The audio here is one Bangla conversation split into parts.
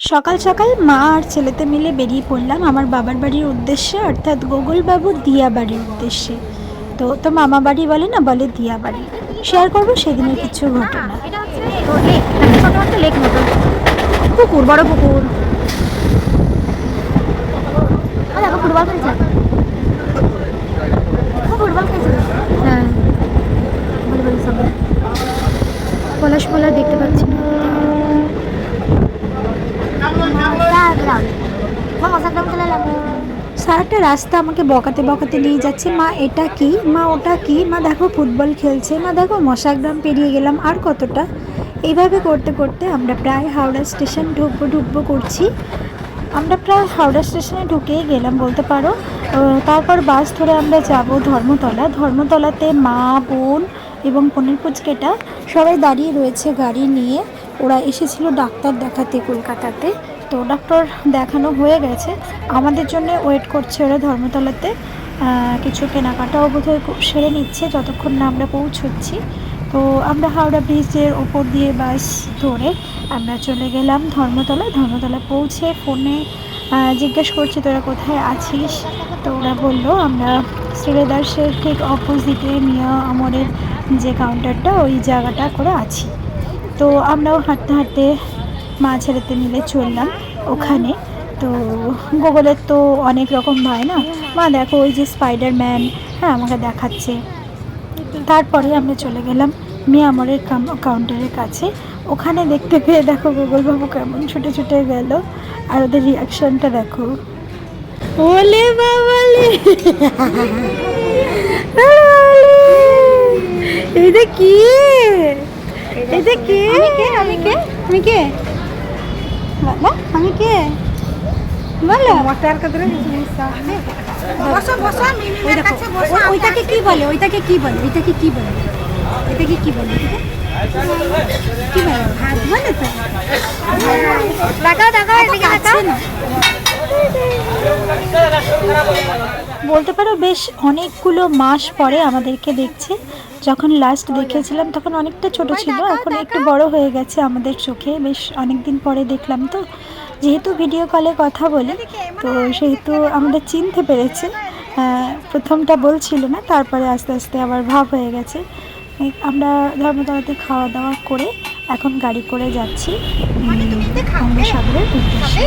সকাল সকাল মা আর ছেলেতে মিলে বেরিয়ে পড়লাম আমার বাবার বাড়ির উদ্দেশ্যে অর্থাৎ গোগলবাবুর দিয়া বাড়ির উদ্দেশ্যে। তো তো মামা বাড়ি বলে না বলে দিয়া বাড়ি। শেয়ার করব সেদিনের কিছু ঘটনা। মতো পুকুর বড় পুকুর। ফুটবল খেলছে। ফুটবল খেলছে। হ্যাঁ। পলাশ পলাশ দেখতে পাচ্ছি। না সারাটা রাস্তা আমাকে বকাতে বকাতে নিয়ে যাচ্ছে। মা, এটা কি? মা, ওটা কি? মা, দেখো ফুটবল খেলছে। মা, দেখো মশাগ্রাম পেরিয়ে গেলাম আর কতটা। এইভাবে করতে করতে আমরা প্রায় হাওড়া স্টেশন ঢুকবো ঢুকবো করছি। আমরা প্রায় হাওড়া স্টেশনে ঢুকেই গেলাম বলতে পারো। তারপর বাস ধরে আমরা যাব ধর্মতলা। ধর্মতলাতে মা, বোন এবং পনির পুচকেটা সবাই দাঁড়িয়ে রয়েছে গাড়ি নিয়ে। ওরা এসেছিল ডাক্তার দেখাতে কলকাতাতে। তো ডাক্তার দেখানো হয়ে গেছে। আমাদের জন্য ওয়েট করছে ওরা ধর্মতলাতে। কিছু কেনাকাটাও বোধহয় সেরে নিচ্ছে যতক্ষণ না আমরা পৌঁছচ্ছি। তো আমরা হাওড়া ব্রিজের ওপর দিয়ে বাস ধরে আমরা চলে গেলাম ধর্মতলা ধর্মতলা পৌঁছে ফোনে জিজ্ঞেস করছি, তোরা কোথায় আছিস? তো ওরা বলল, আমরা শ্রীলেদার্সের ঠিক অপোজিটে মিয়া আমরের যে কাউন্টারটা ওই জায়গাটা করে আছি। তো আমরাও হাঁটতে হাঁটতে মা ছেলেতে মিলে চললাম ওখানে। তো গুগলের তো অনেক রকম হয় না? মা দেখো ওই যে স্পাইডার ম্যান হ্যাঁ আমাকে দেখাচ্ছে। তারপরে আমরা চলে গেলাম মিয়ামরের কাউন্টারের কাছে। ওখানে দেখতে পেয়ে দেখো গুগল বাবু কেমন ছুটে ছুটে গেল। আর ওদের রিয়াকশনটা দেখো। ওলে বাবালে এটা কি? এটা কে? আমি কে? আমি কে? আমি কে? বলো আমি কে? বলো। ওই দেখো, ওই- ওইটাকে কি বলে ওইটাকে কি বলে ওইটাকে কি বলে? এটাকে কি বলে এটাকে? কি বলে? হাত বলে তো। দেখাও দেখাও এদিকে দেখাও। না। বলতে পারো বেশ অনেকগুলো মাস পরে আমাদেরকে দেখছে। যখন লাস্ট দেখেছিলাম তখন অনেকটা ছোট ছিল এখন একটু বড় হয়ে গেছে আমাদের চোখে বেশ অনেক দিন পরে দেখলাম তো। যেহেতু ভিডিও কলে কথা বলি তো সেহেতু আমাদের চিনতে পেরেছে প্রথমটা বলছিল না তারপরে আস্তে আস্তে আবার ভাব হয়ে গেছে। আমরা ধর্মতলাতে খাওয়া দাওয়া করে এখন গাড়ি করে যাচ্ছি উম, গঙ্গাসাগরের উদ্দেশ্যে।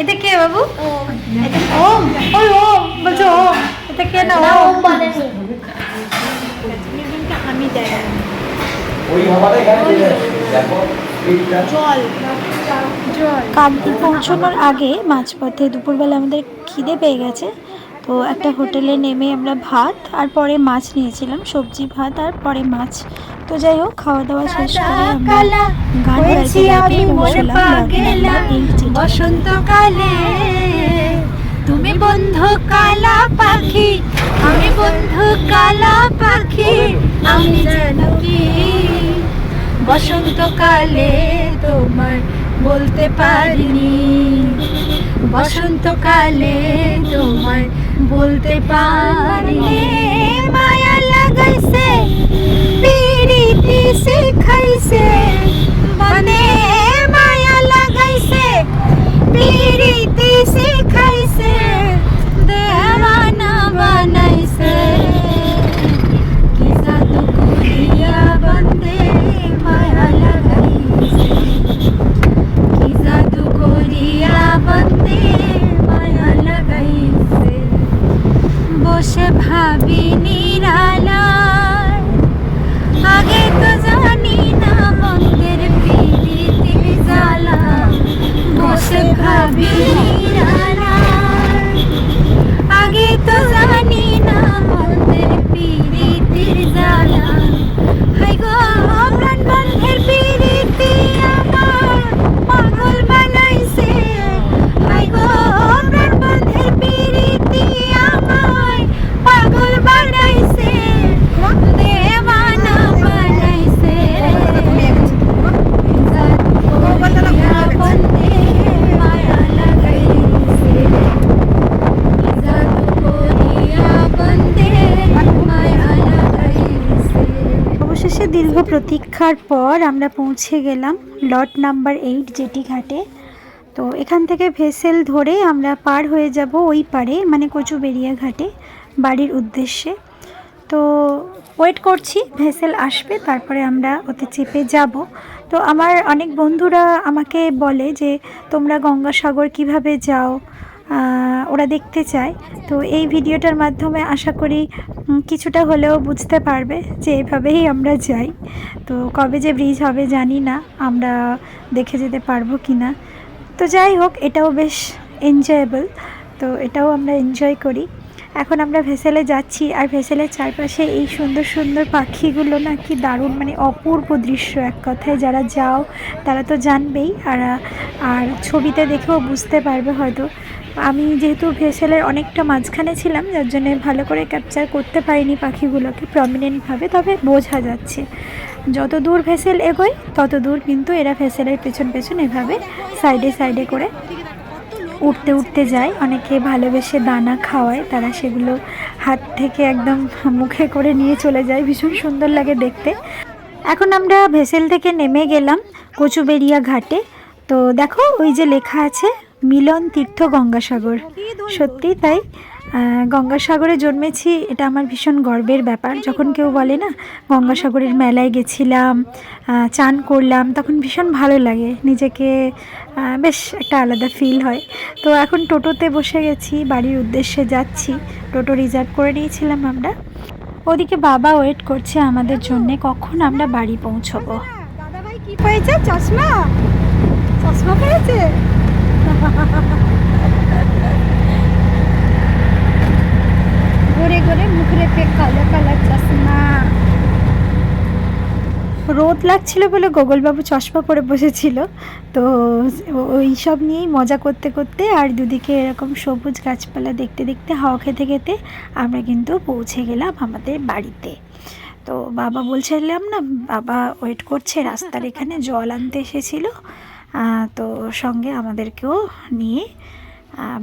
এটা কে বাবু? এটা ওম। ওই ওম বলছো ওম। এটা কে না ওম? আমি দেয় জল। জল। কান্তি পৌঁছানোর আগে মাঝপথে দুপুরবেলা আমাদের খিদে পেয়ে গেছে। তো একটা হোটেলে নেমে আমরা ভাত আর পরে মাছ নিয়েছিলাম সবজি ভাত আর পরে মাছ। তো যাই হোক খাওয়া দাওয়া শেষ করে আমরা গান বসন্তকালে। তুমি বন্ধু কালা পাখি আমি বন্ধু কালা পাখি আমি যেন কি? বসন্তকালে তোমার বলতে পারিনি। বসন্তকালে তোমায় বলতে পারি। মায়া লাগাইছে there is a দীর্ঘ প্রতীক্ষার পর আমরা পৌঁছে গেলাম লট নাম্বার এইট জেটি ঘাটে। তো এখান থেকে ভেসেল ধরে আমরা পার হয়ে যাব ওই পারে মানে কচুবেরিয়া ঘাটে, বাড়ির উদ্দেশ্যে। তো ওয়েট করছি, ভেসেল আসবে, তারপরে আমরা ওতে চেপে যাব। তো আমার অনেক বন্ধুরা আমাকে বলে যে, তোমরা গঙ্গাসাগর কীভাবে যাও? ওরা দেখতে চায়। তো এই ভিডিওটার মাধ্যমে আশা করি কিছুটা হলেও বুঝতে পারবে যে এভাবেই আমরা যাই। তো কবে যে ব্রিজ হবে জানি না, আমরা দেখে যেতে পারব কি না তো যাই হোক, এটাও বেশ এনজয়েবল তো এটাও আমরা এনজয় করি। এখন আমরা ভেসেলে যাচ্ছি, আর ভেসেলের চারপাশে এই সুন্দর সুন্দর পাখিগুলো না কি দারুণ মানে অপূর্ব দৃশ্য। এক কথায় যারা যাও, তারা তো জানবেই, আর আর ছবিতে দেখেও বুঝতে পারবে হয়তো। আমি যেহেতু ভেসেলের অনেকটা মাঝখানে ছিলাম, যার জন্য ভালো করে ক্যাপচার করতে পারিনি পাখিগুলোকে প্রমিনেন্টভাবে তবে বোঝা যাচ্ছে। যত দূর ভেসেল এগোয়, তত দূর কিন্তু এরা ভেসেলের পেছন পেছন এভাবে সাইডে সাইডে করে উঠতে উঠতে যায়। অনেকে ভালোবেসে দানা খাওয়ায়, তারা সেগুলো হাত থেকে একদম মুখে করে নিয়ে চলে যায়। ভীষণ সুন্দর লাগে দেখতে। এখন আমরা ভেসেল থেকে নেমে গেলাম কচুবেরিয়া ঘাটে। তো দেখো, ওই যে লেখা আছে মিলন তীর্থ গঙ্গাসাগর। সত্যি তাই? গঙ্গাসাগরে জন্মেছি এটা আমার ভীষণ গর্বের ব্যাপার। যখন কেউ বলে না গঙ্গাসাগরের মেলায় গেছিলাম চান করলাম তখন ভীষণ ভালো লাগে। নিজেকে বেশ একটা আলাদা ফিল হয়। তো এখন টোটোতে বসে গেছি বাড়ির উদ্দেশ্যে যাচ্ছি। টোটো রিজার্ভ করে নিয়েছিলাম আমরা। ওদিকে বাবা ওয়েট করছে আমাদের জন্য কখন আমরা বাড়ি পৌঁছবো? দাদা ভাই কি পেয়েছে চশমা? চশমা পেয়েছে? কালো কালার রোদ লাগছিল বলে গোগলবাবু চশমা পরে বসেছিল। তো ওই সব নিয়েই মজা করতে করতে আর দুদিকে এরকম সবুজ গাছপালা দেখতে দেখতে, হাওয়া খেতে খেতে আমরা কিন্তু পৌঁছে গেলাম আমাদের বাড়িতে। তো বাবা বলছিলাম না, বাবা ওয়েট করছে, রাস্তার এখানে জল আনতে এসেছিল। তো সঙ্গে আমাদেরকেও নিয়ে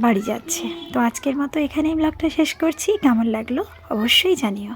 বাড়ি যাচ্ছে। তো আজকের মতো এখানেই ব্লগটা শেষ করছি। কেমন লাগল অবশ্যই জানিও।